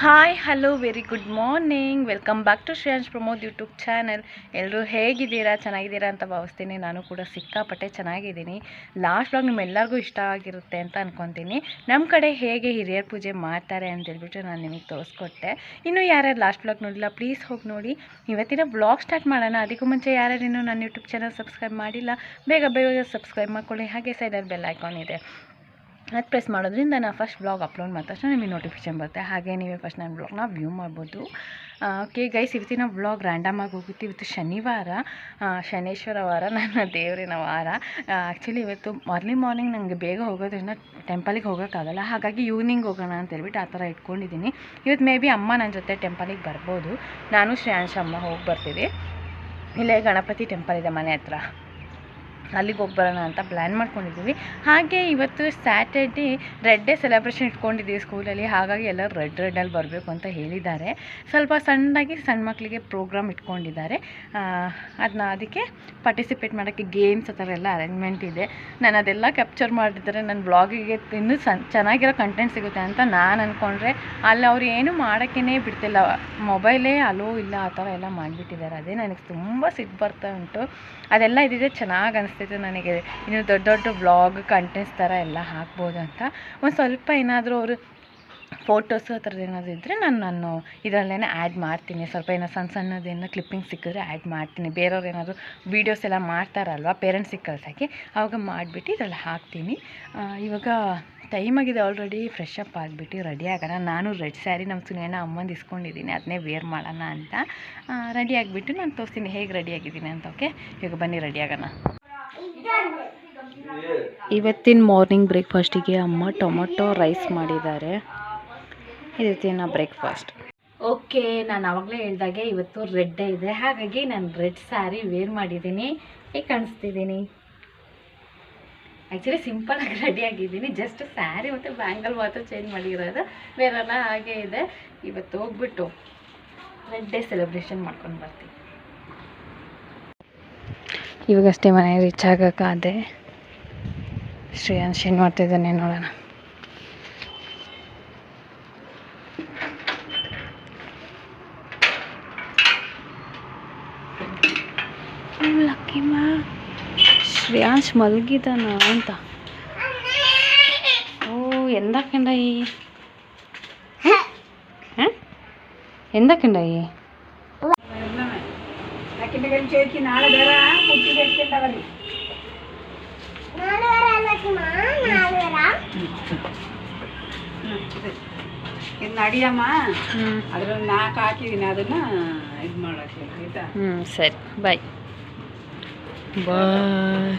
Hi hello very good morning welcome back to Shreyansh Pramod YouTube channel ಎಲ್ಲರೂ ಹೇಗಿದ್ದೀರಾ? ಚೆನ್ನಾಗಿದ್ದೀರಾ ಅಂತ ಭಾವಿಸ್ತೀನಿ. ನಾನು ಕೂಡ ಸಿಕ್ಕಾಪಟ್ಟೆ ಚೆನ್ನಾಗಿದ್ದೀನಿ. ಲಾಸ್ಟ್ ಬ್ಲಾಗ್ ನಿಮ್ಮೆಲ್ಲರಿಗೂ ಇಷ್ಟ ಆಗಿರುತ್ತೆ ಅಂತ ಅನ್ಕೊತೀನಿ. ನಮ್ಮ ಕಡೆ ಹೇಗೆ ಹಿರಿಯರ ಪೂಜೆ ಮಾಡ್ತಾರೆ ಅಂತ ಹೇಳ್ಬಿಟ್ಟು ನಾನು ನಿಮಗೆ ತೋರಿಸ್ಕೊಟ್ಟೆ. ಇನ್ನು ಯಾರ್ಯಾರು ಲಾಸ್ಟ್ ಬ್ಲಾಗ್ ನೋಡಿಲ್ಲ ಪ್ಲೀಸ್ ಹೋಗಿ ನೋಡಿ. ಇವತ್ತಿನ ಬ್ಲಾಗ್ ಸ್ಟಾರ್ಟ್ ಮಾಡೋಣ. ಅದಕ್ಕೂ ಮುಂಚೆ ಯಾರ್ಯಾರು ನನ್ನ ಯೂಟ್ಯೂಬ್ ಚಾನಲ್ ಸಬ್ಸ್ಕ್ರೈಬ್ ಮಾಡಿಲ್ಲ, ಬೇಗ ಬೇಗ ಸಬ್ಸ್ಕ್ರೈಬ್ ಮಾಡ್ಕೊಳ್ಳಿ. ಹಾಗೆ ಸೈಡಲ್ಲಿ ಬೆಲ್ ಐಕಾನ್ ಇದೆ. ಅದು ಪ್ರೆಸ್ ಮಾಡೋದ್ರಿಂದ ನಾನು ಫಸ್ಟ್ ಬ್ಲಾಗ್ ಅಪ್ಲೋಡ್ ಮಾಡಿದ ತಕ್ಷಣ ನಿಮಗೆ ನೋಟಿಫಿಕೇಶನ್ ಬರುತ್ತೆ. ಹಾಗೆ ನೀವೇ ಫಸ್ಟ್ ನನ್ನ ಬ್ಲಾಗ್ನ ವ್ಯೂ ಮಾಡ್ಬೋದು. ಓಕೆ ಗೈಸ್ ಇವತ್ತಿನ ಬ್ಲಾಗ್ ರ್ಯಾಂಡಮ್ ಆಗಿ ಹೋಗುತ್ತೆ ಇವತ್ತು ಶನಿವಾರ ಶನೇಶ್ವರ ವಾರ, ನನ್ನ ದೇವರಿನ ವಾರ. ಆ್ಯಕ್ಚುಲಿ ಇವತ್ತು ಅರ್ಲಿ ಮಾರ್ನಿಂಗ್ ನನಗೆ ಬೇಗ ಹೋಗೋದ್ರಿಂದ ಟೆಂಪಲಿಗೆ ಹೋಗೋಕ್ಕಾಗಲ್ಲ ಹಾಗಾಗಿ ಈವ್ನಿಂಗ್ ಹೋಗೋಣ ಅಂತ ಹೇಳ್ಬಿಟ್ಟು ಆ ಥರ ಇಟ್ಕೊಂಡಿದ್ದೀನಿ. ಇವತ್ತು ಮೇ ಬಿ ಅಮ್ಮ ನನ್ನ ಜೊತೆ ಟೆಂಪಲಿಗೆ ಬರ್ಬೋದು. ನಾನು ಶ್ರೇಯಾಂಶ ಅಮ್ಮ ಹೋಗಿ ಬರ್ತೀವಿ. ಇಲ್ಲೇ ಗಣಪತಿ ಟೆಂಪಲ್ ಇದೆ ಮನೆ ಹತ್ರ. ಅಲ್ಲಿಗೆ ಹೋಗಿ ಬರೋಣ ಅಂತ ಪ್ಲ್ಯಾನ್ ಮಾಡ್ಕೊಂಡಿದ್ದೀವಿ. ಹಾಗೆ ಇವತ್ತು ಸ್ಯಾಟರ್ಡೇ ರೆಡ್ ಡೇ ಸೆಲೆಬ್ರೇಷನ್ ಇಟ್ಕೊಂಡಿದ್ದೀವಿ ಸ್ಕೂಲಲ್ಲಿ ಹಾಗಾಗಿ ಎಲ್ಲರೂ ರೆಡ್ ರೆಡ್ಡಲ್ಲಿ ಬರಬೇಕು ಅಂತ ಹೇಳಿದ್ದಾರೆ. ಸ್ವಲ್ಪ ಸಣ್ಣದಾಗಿ ಸಣ್ಣ ಮಕ್ಕಳಿಗೆ ಪ್ರೋಗ್ರಾಮ್ ಇಟ್ಕೊಂಡಿದ್ದಾರೆ. ಅದನ್ನ ಅದಕ್ಕೆ ಪಾರ್ಟಿಸಿಪೇಟ್ ಮಾಡೋಕ್ಕೆ ಗೇಮ್ಸ್ ಆ ಥರ ಎಲ್ಲ ಅರೇಂಜ್ಮೆಂಟ್ ಇದೆ. ನಾನು ಅದೆಲ್ಲ ಕ್ಯಾಪ್ಚರ್ ಮಾಡಿದರೆ ನನ್ನ ಬ್ಲಾಗಿಗೆ ಇನ್ನೂ ಸಣ್ಣ ಚೆನ್ನಾಗಿರೋ ಕಂಟೆಂಟ್ ಸಿಗುತ್ತೆ ಅಂತ ನಾನು ಅಂದ್ಕೊಂಡ್ರೆ ಅಲ್ಲಿ ಅವ್ರು ಏನು ಮಾಡೋಕ್ಕೇ ಬಿಡ್ತಿಲ್ಲ. ಮೊಬೈಲೇ ಅಲೋ ಇಲ್ಲ ಆ ಥರ ಎಲ್ಲ ಮಾಡಿಬಿಟ್ಟಿದ್ದಾರೆ. ಅದೇ ನನಗೆ ತುಂಬ ಸಿಟ್ಟು ಬರ್ತಾ ಉಂಟು. ಅದೆಲ್ಲ ಇದಿದೆ ಚೆನ್ನಾಗಿ ಅನಿಸ್ತಿತ್ತು ನನಗೆ ಇನ್ನು ದೊಡ್ಡ ದೊಡ್ಡ ವ್ಲಾಗ್ ಕಂಟೆಂಟ್ಸ್ ಥರ ಎಲ್ಲ ಹಾಕ್ಬೋದು ಅಂತ. ಒಂದು ಸ್ವಲ್ಪ ಏನಾದರೂ ಅವರು ಫೋಟೋಸು ಆ ಥರದ್ದು ಏನಾದರೂ ಇದ್ದರೆ ನಾನು ನಾನು ಇದರಲ್ಲೇ ಆ್ಯಡ್ ಮಾಡ್ತೀನಿ. ಸ್ವಲ್ಪ ಏನೋ ಸಣ್ಣ ಸಣ್ಣದೇನೋ ಕ್ಲಿಪ್ಪಿಂಗ್ ಸಿಕ್ಕಿದ್ರೆ ಆ್ಯಡ್ ಮಾಡ್ತೀನಿ. ಬೇರೆಯವ್ರು ಏನಾದರೂ ವೀಡಿಯೋಸ್ ಎಲ್ಲ ಮಾಡ್ತಾರಲ್ವ ಪೇರೆಂಟ್ಸಿಗೆ ಕಳ್ಸೋಕ್ಕೆ ಆವಾಗ ಮಾಡಿಬಿಟ್ಟು ಇದರಲ್ಲಿ ಹಾಕ್ತೀನಿ. ಇವಾಗ ಟೈಮ್ ಆಗಿದೆ ಆಲ್ರೆಡಿ ಫ್ರೆಶ್ ಅಪ್ ಆಗಿಬಿಟ್ಟು ರೆಡಿ ಆಗೋಣ. ನಾನು ರೆಡ್ ಸ್ಯಾರಿ ನಮ್ಮ ಸುನೇನ ಅಮ್ಮಂದು ಇಸ್ಕೊಂಡಿದ್ದೀನಿ. ಅದನ್ನೇ ವೇರ್ ಮಾಡೋಣ ಅಂತ. ರೆಡಿ ಆಗಿಬಿಟ್ಟು ನಾನು ತೋರಿಸ್ತೀನಿ. ಹೇಗೆ ರೆಡಿ ಆಗಿದ್ದೀನಿ ಅಂತ ಓಕೆ ಇವಾಗ ಬನ್ನಿ ರೆಡಿ ಆಗೋಣ. ಇವತ್ತಿನ ಮಾರ್ನಿಂಗ್ ಬ್ರೇಕ್ಫಾಸ್ಟಿಗೆ ಅಮ್ಮ ಟೊಮೊಟೊ ರೈಸ್ ಮಾಡಿದ್ದಾರೆ. ಇವತ್ತಿನ ಬ್ರೇಕ್ಫಾಸ್ಟ್ ಓಕೆ ನಾನು ಆವಾಗಲೇ ಹೇಳಿದಾಗೆ ಇವತ್ತು ರೆಡ್ ಇದೆ. ಹಾಗಾಗಿ ನಾನು ರೆಡ್ ಸ್ಯಾರಿ ವೇರ್ ಮಾಡಿದ್ದೀನಿ. ಹೇಗೆ ಕಾಣಿಸ್ತಿದ್ದೀನಿ ಆ್ಯಕ್ಚುಲಿ ಸಿಂಪಲಾಗಿ ರೆಡಿ ಆಗಿದ್ದೀನಿ. ಜಸ್ಟ್ ಸ್ಯಾರಿ ಮತ್ತು ಬ್ಯಾಂಗಲ್ ಮಾತ್ರ ಚೇಂಜ್ ಮಾಡಿರೋದು. ಬೇರೆಲ್ಲ ಹಾಗೆ ಇದೆ. ಇವತ್ತು ಹೋಗ್ಬಿಟ್ಟು ರೆಡ್ ಡೇ ಸೆಲೆಬ್ರೇಷನ್ ಮಾಡ್ಕೊಂಡು ಬರ್ತೀನಿ. ಇವಾಗಷ್ಟೇ ಮನೆ ರೀಚ್ ಆಗೋಕ್ಕಾದೆ ಶ್ರೇಯಾಂಶ್ ಏನು ಮಾಡ್ತಿದ್ದಾನೆ ನೋಡೋಣ. ಲಕ್ಕಿಮ್ಮ ಶ್ರೇಯಾಂಶ್ ಮಲಗಿದಾನ ಅಂತ. ಓ ಎಂದಕ್ಕಂಡಾಯಿ ಹಾಂ ಎಂದಕ್ಕಂಡಾಯಿ ಇದು ನಡಿಯಮ್ಮ. ಅದ್ರಲ್ಲಿ ನಾಲ್ಕು ಹಾಕಿದ್ದೀನಿ ಅದನ್ನ ಇದು ಮಾಡಕ್ಕೆ ಆಯ್ತಾ? ಹ್ಞೂ ಸರಿ. ಬಾಯ್. ಬಾಯ್.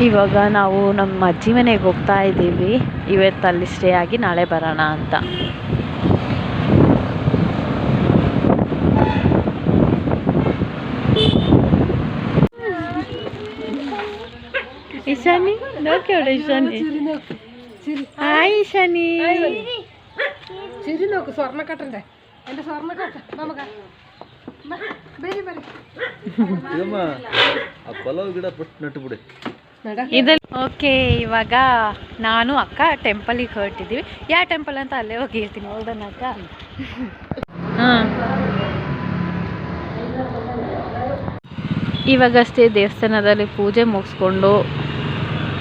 ಇವಾಗ ನಾವು ನಮ್ಮ ಅಜ್ಜಿ ಮನೆಗೆ ಹೋಗ್ತಾ ಇದ್ದೀವಿ. ಇವತ್ತು ಅಲ್ಲಿ ಸ್ಟೇ ಆಗಿ ನಾಳೆ ಬರೋಣ ಅಂತ. ಹಾಯ್ ಸಿರಿ ನೋಕು ಸ್ವರ್ಣ ಕಟ್ಟಂದೆ ಎಂತ ಸ್ವರ್ಣ ಕಟ್ಟ ನಮಗ ಬೇರೆ ಬೇರೆ ಇದಮ್ಮ ಆ ಪಲಾವ್ ಗಿಡ ಬಿಟ್ಟು ನಟ್ಟು ಬಿಡಿ ಇದಲ್ಲಿ ಓಕೆ ಇವಾಗ ನಾನು ಅಕ್ಕ ಟೆಂಪಲಿಗೆ ಹೊರಟಿದ್ದೀವಿ ಯಾವ ಟೆಂಪಲ್ ಅಂತ ಅಲ್ಲೇ ಹೋಗಿ ಹೇಳ್ತೀನಿ ಹೌದನ ಅಕ್ಕ ಹಾಂ ಇವಾಗಷ್ಟೇ ದೇವಸ್ಥಾನದಲ್ಲಿ ಪೂಜೆ ಮುಗಿಸ್ಕೊಂಡು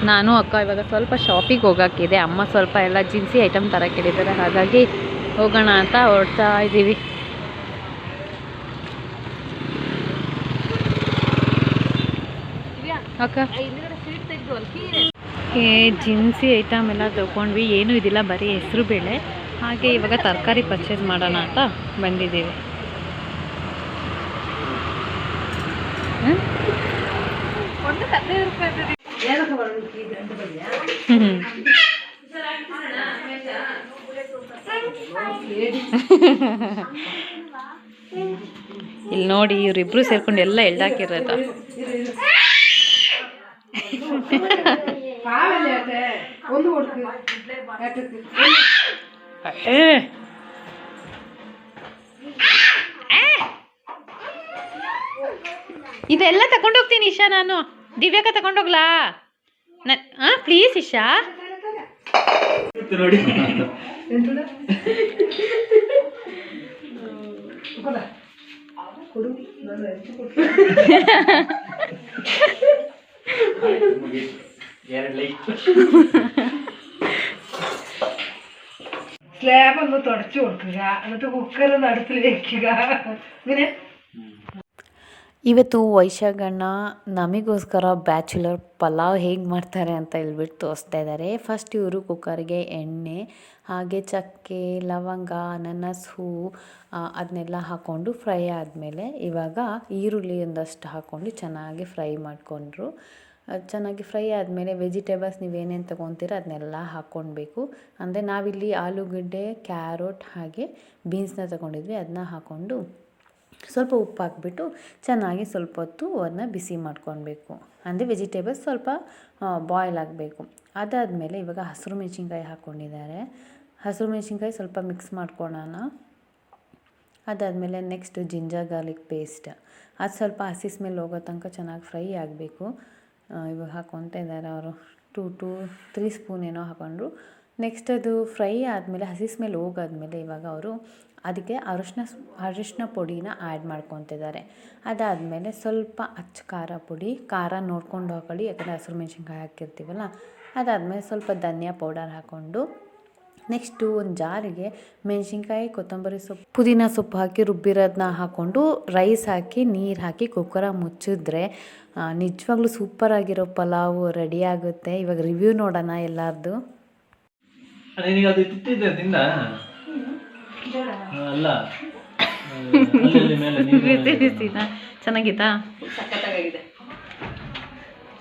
ನಾನು ಅಕ್ಕ ಇವಾಗ ಸ್ವಲ್ಪ ಶಾಪಿಗೆ ಹೋಗೋಕ್ಕಿದೆ ಅಮ್ಮ ಸ್ವಲ್ಪ ಎಲ್ಲ ಜಿನ್ಸಿ ಐಟಮ್ ತರಕ್ಕೆ ಹೇಳಿದ್ದಾರೆ ಹಾಗಾಗಿ ಹೋಗೋಣ ಅಂತ ಹೊರಡ್ತಾ ಇದ್ದೀವಿ. ಅಕ್ಕ? ಏ, ಜಿನ್ಸಿ ಐಟಮ್ ಎಲ್ಲ ತೊಗೊಂಡ್ವಿ. ಏನೂ ಇದಿಲ್ಲ, ಬರೀ ಹೆಸರು ಬೇಳೆ. ಹಾಗೆ ಇವಾಗ ತರಕಾರಿ ಪರ್ಚೇಸ್ ಮಾಡೋಣ ಅಂತ ಬಂದಿದ್ದೀವಿ. ಹ್ಮ್? ಹ್ಮ್. ಇಲ್ಲಿ ನೋಡಿ ಇವ್ರಿಬ್ರು ಸೇರ್ಕೊಂಡು ಎಲ್ಲ ಎಳ್ದಾಕಿರೋದು ಇದೆಲ್ಲ ತಗೊಂಡೋಗ್ತೀನಿ ಇಶಾ ನಾನು. ದಿವ್ಯಾಕ ತಗೊಂಡೋಗ್ಲಾ ನ ಹಾಂ ಪ್ಲೀಸ್ ಇಶಾ ನೋಡಿ ಎಂತದ ಕೊಡ ಕೊಡು ನಾನು ಹೆಚ್ಚು ಕೊಡ್ತೀನಿ ಎರಡು ಲೈಕ್ സ്ലാബ് ഒന്ന് തുടച്ചു കൊടുക്കുക എന്നിട്ട് കുക്കർ ഒന്ന് അടുപ്പിൽ വെക്കുക ഇങ്ങനെ ಇವತ್ತು ವೈಶಾಖಣ್ಣ ನಮಗೋಸ್ಕರ ಬ್ಯಾಚುಲರ್ ಪಲಾವ್ ಹೇಗೆ ಮಾಡ್ತಾರೆ ಅಂತ ಹೇಳ್ಬಿಟ್ಟು ತೋರಿಸ್ತಾ ಇದ್ದಾರೆ. ಫಸ್ಟ್ ಇವರು ಕುಕ್ಕರ್ಗೆ ಎಣ್ಣೆ, ಹಾಗೆ ಚಕ್ಕೆ, ಲವಂಗ, ಅನಾನಸ್, ಹೂ ಅದನ್ನೆಲ್ಲ ಹಾಕ್ಕೊಂಡು ಫ್ರೈ ಆದಮೇಲೆ ಇವಾಗ ಈರುಳ್ಳಿ ಒಂದಷ್ಟು ಹಾಕ್ಕೊಂಡು ಚೆನ್ನಾಗಿ ಫ್ರೈ ಮಾಡಿಕೊಂಡ್ರು. ಚೆನ್ನಾಗಿ ಫ್ರೈ ಆದಮೇಲೆ ವೆಜಿಟೇಬಲ್ಸ್ ನೀವೇನೇನು ತೊಗೊತೀರ ಅದನ್ನೆಲ್ಲ ಹಾಕ್ಕೊಳ್ಬೇಕು ಅಂದರೆ ನಾವಿಲ್ಲಿ ಆಲೂಗಡ್ಡೆ, ಕ್ಯಾರೋಟ್, ಹಾಗೆ ಬೀನ್ಸ್ನ ತೊಗೊಂಡಿದ್ವಿ. ಅದನ್ನ ಹಾಕ್ಕೊಂಡು ಸ್ವಲ್ಪ ಉಪ್ಪು ಹಾಕ್ಬಿಟ್ಟು ಚೆನ್ನಾಗಿ ಸ್ವಲ್ಪ ಹೊತ್ತು ಅದನ್ನ ಬಿಸಿ ಮಾಡ್ಕೊಳ್ಬೇಕು. ಅಂದರೆ ವೆಜಿಟೇಬಲ್ಸ್ ಸ್ವಲ್ಪ ಬಾಯ್ಲ್ ಆಗಬೇಕು. ಅದಾದಮೇಲೆ ಇವಾಗ ಹಸಿರು ಮೆಣಸಿನ್ಕಾಯಿ ಹಾಕ್ಕೊಂಡಿದ್ದಾರೆ. ಹಸಿರು ಮೆಣಸಿನ್ಕಾಯಿ ಸ್ವಲ್ಪ ಮಿಕ್ಸ್ ಮಾಡ್ಕೊಳ್ಳೋಣ ಅದಾದಮೇಲೆ ನೆಕ್ಸ್ಟ್ ಜಿಂಜರ್ ಗಾರ್ಲಿಕ್ ಪೇಸ್ಟ್ ಅದು ಸ್ವಲ್ಪ ಹಸಿ ಸ್ಮೆಲ್ ಹೋಗೋ ತನಕ ಚೆನ್ನಾಗಿ ಫ್ರೈ ಆಗಬೇಕು. ಇವಾಗ ಹಾಕ್ಕೊತ ಇದ್ದಾರೆ ಅವರು. ಟೂ ಟು ತ್ರೀ ಸ್ಪೂನ್ ಏನೋ ಹಾಕೊಂಡ್ರು. ನೆಕ್ಸ್ಟ್ ಅದು ಫ್ರೈ ಆದಮೇಲೆ, ಹಸಿ ಸ್ಮೆಲ್ ಹೋಗಾದ್ಮೇಲೆ ಇವಾಗ ಅವರು ಅದಕ್ಕೆ ಅರಿಶಿನ ಅರಿಶಿನ ಪುಡಿನ ಆ್ಯಡ್ ಮಾಡ್ಕೊತಿದ್ದಾರೆ ಅದಾದಮೇಲೆ ಸ್ವಲ್ಪ ಅಚ್ಚ ಖಾರ ಪುಡಿ, ಖಾರ ನೋಡ್ಕೊಂಡು ಹಾಕೊಳ್ಳಿ, ಯಾಕಂದರೆ ಹಸಿರು ಮೆಣಸಿನ್ಕಾಯಿ ಹಾಕಿರ್ತೀವಲ್ಲ. ಅದಾದಮೇಲೆ ಸ್ವಲ್ಪ ಧನಿಯಾ ಪೌಡರ್ ಹಾಕ್ಕೊಂಡು ನೆಕ್ಸ್ಟು ಒಂದು ಜಾರಿಗೆ ಮೆಣಸಿನ್ಕಾಯಿ, ಕೊತ್ತಂಬರಿ ಸೊಪ್ಪು, ಪುದೀನ ಸೊಪ್ಪು ಹಾಕಿ ರುಬ್ಬಿರೋದನ್ನ ಹಾಕ್ಕೊಂಡು ರೈಸ್ ಹಾಕಿ, ನೀರು ಹಾಕಿ ಕುಕ್ಕರ ಮುಚ್ಚಿದ್ರೆ ನಿಜವಾಗ್ಲೂ ಸೂಪರಾಗಿರೋ ಪಲಾವು ರೆಡಿ ಆಗುತ್ತೆ. ಇವಾಗ ರಿವ್ಯೂ ನೋಡೋಣ ಎಲ್ಲರದು. ನಿನಗೆ ಅದು ತಿಂದ ಅಲ್ಲ. ಚೆನ್ನಾಗಿತ್ತಾ?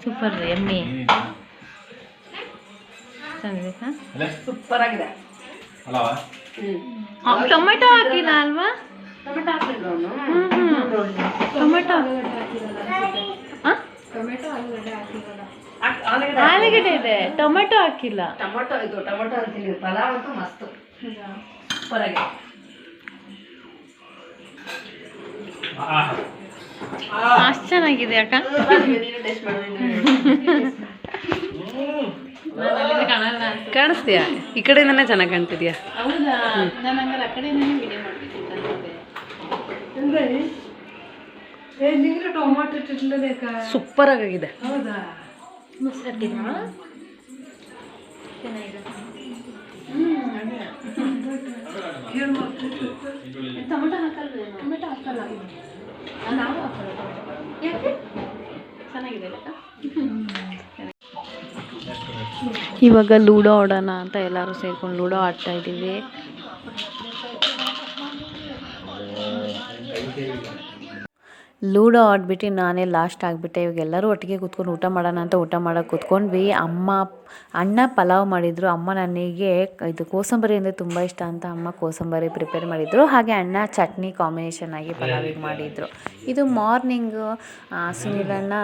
ಸೂಪರ್ ಎಮ್ಮಿ. ಸೂಪರ್ ಆಗಿದೆ ಟೊಮೆಟೊ ಹಾಕಿಲ್ಲ ಅಲ್ವಾ? ಟೊಮೆಟೊ ಟೊಮೆಟೊ ಟೊಮೆಟೊ ಆಲೂಗಡ್ಡೆ ಹಾಕಿರಲ್ಲ. ಆಲೂಗಡ್ಡೆ ಇದೆ. ಟೊಮೆಟೊ ಹಾಕಿಲ್ಲ. ಟೊಮೆಟೊ ಇದು ಟೊಮೆಟೊ ಹಾಕಿಲ್ಲ ಪಲಾವ್ ಅಂತೂ ಮಸ್ತ್. ಸೂಪರ್ ಆಗಿದೆ ಅಷ್ಟು ಚೆನ್ನಾಗಿದೆ ಅಕ್ಕ. ಟೇಸ್ಟ್ ಕಾಣಿಸ್ತೀಯಾ? ಈ ಕಡೆಯಿಂದನೇ ಚೆನ್ನಾಗಿ ಕಾಣ್ತಿದ್ಯಾ? ಹೌದಾ? ನಾನು ಹಂಗಾರೆ ಆ ಕಡೆಯಿಂದನೇ ವಿಡಿಯೋ ಮಾಡ್ಬೇಕಿತ್ತು ಸೂಪರ್ ಆಗಿದೆ ಹೌದಾ? ಟೊಮೆಟೊ ಹಾಕಲ್ವೇ? ಟೊಮೆಟೊ ಹಾಕಲ್ಲ. ನಾವು ಹಾಕಲ್ಲ. ಯಾಕೆ? ಚೆನ್ನಾಗಿದೆ ಅಕ್ಕ ಇವಾಗ ಲೂಡೋ ಆಡೋಣ ಅಂತ ಎಲ್ಲರೂ ಸೇರ್ಕೊಂಡು ಲೂಡೋ ಆಡ್ತಾ ಇದ್ದೀವಿ. ಲೂಡೋ ಆಡ್ಬಿಟ್ಟು ನಾನೇ ಲಾಸ್ಟ್ ಆಗಿಬಿಟ್ಟೆ. ಇವಾಗ ಎಲ್ಲರೂ ಒಟ್ಟಿಗೆ ಕೂತ್ಕೊಂಡು ಊಟ ಮಾಡೋಣ ಅಂತ ಊಟ ಮಾಡೋಕೆ ಕೂತ್ಕೊಂಡ್ವಿ. ಅಮ್ಮ ಅಣ್ಣ ಪಲಾವ್ ಮಾಡಿದರು. ಅಮ್ಮ ನನಗೆ ಇದು ಕೋಸಂಬರಿ ಅಂದರೆ ತುಂಬ ಇಷ್ಟ ಅಂತ ಅಮ್ಮ ಕೋಸಂಬರಿ ಪ್ರಿಪೇರ್ ಮಾಡಿದರು. ಹಾಗೆ ಅಣ್ಣ ಚಟ್ನಿ ಕಾಂಬಿನೇಷನ್ ಆಗಿ ಪಲಾವಿಗೆ ಮಾಡಿದರು. ಇದು ಮಾರ್ನಿಂಗು ಸುನೀಲನ್ನ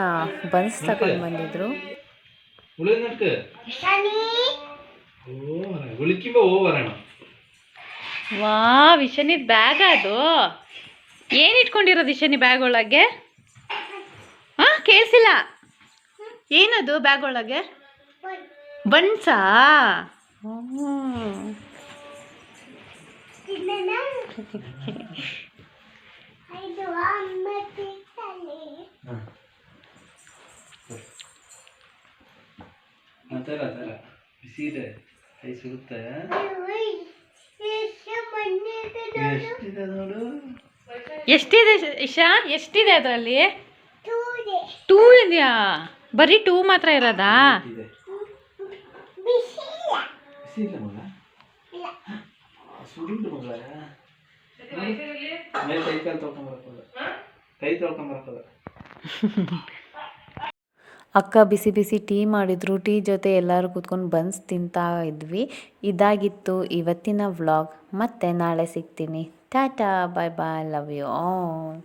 ಬನ್ಸ್ ತಗೊಂಡು ಬರೋಣ ವಾ ವಿಷನಿದ್ ಬ್ಯಾಗ್ ಅದು. ಏನು ಇಟ್ಕೊಂಡಿರೋದು ಶನಿ ಬ್ಯಾಗ್ ಒಳಗೆ ಹಾಂ ಕೇಳಿಸಿಲ್ಲ ಏನದು ಬ್ಯಾಗ್ ಒಳಗೆ ಬನ್ಸಾ ಬಿಸಿ ಇದೆ ಕೈ ಸಿಗುತ್ತೆ ಎಷ್ಟಿದೆ ನೋಡು ಎಷ್ಟಿದೆ ಇಶಾ? ಎಷ್ಟಿದೆ ಅದರಲ್ಲಿ? ಟೂ ಇದೆಯಾ? ಬರೀ ಟೂ ಮಾತ್ರ ಇರೋದಾ? ಅಕ್ಕ ಬಿಸಿ ಬಿಸಿ ಟೀ ಮಾಡಿದ್ರು. ಟೀ ಜೊತೆ ಎಲ್ಲರೂ ಕೂತ್ಕೊಂಡು ಬನ್ಸ್ ತಿಂತಾ ಇದ್ವಿ. ಇದಾಗಿತ್ತು ಇವತ್ತಿನ ವ್ಲಾಗ್. ಮತ್ತೆ ನಾಳೆ ಸಿಗ್ತೀನಿ. Ta ta! bye bye, love you all.